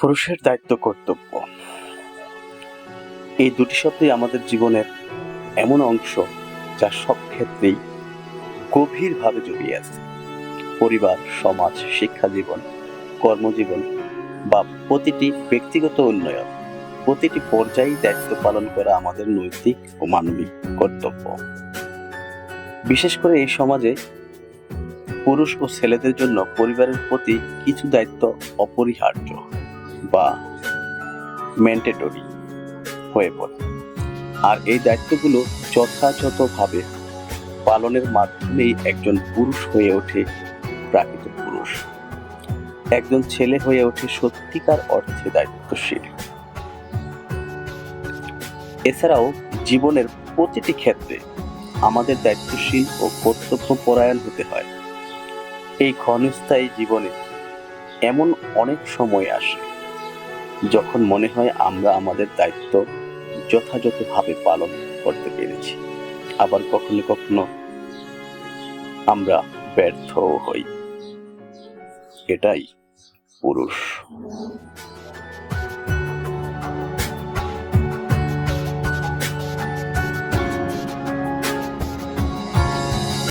পুরুষের দায়িত্ব কর্তব্য। এই দুটি শব্দই আমাদের জীবনের এমন অংশ যা সব ক্ষেত্রেই গভীরভাবে জড়িয়ে আছে। পরিবার, সমাজ শিক্ষা জীবন কর্মজীবন বা প্রতিটি ব্যক্তিগত উন্নয়ন, প্রতিটি পর্যায়ে দায়িত্ব পালন করা আমাদের নৈতিক ও মানবিক কর্তব্য। বিশেষ করে এই সমাজে পুরুষ ও ছেলেদের জন্য পরিবারের প্রতি কিছু দায়িত্ব অপরিহার্য। বা ম্যান্ডেটরি হয়ে পড়ে। আর এই দায়িত্বগুলো যথাযথভাবে পালনের মাধ্যমেই একজন পুরুষ হয়ে ওঠে প্রাকৃত পুরুষ। একজন ছেলে হয়ে ওঠে সত্যিকার অর্থে দায়িত্বশীল। এছাড়াও জীবনের প্রতিটি ক্ষেত্রে আমাদের দায়িত্বশীল ও কর্তব্য পরায়ণ হতে হয়। এই ক্ষণস্থায়ী জীবনে এমন অনেক সময় আসে যখন মনে হয় আমরা আমাদের দায়িত্ব যথাযথভাবে পালন করতে পেরেছি, আবার কখনো কখনো আমরা ব্যর্থও হই। এটাই পুরুষ।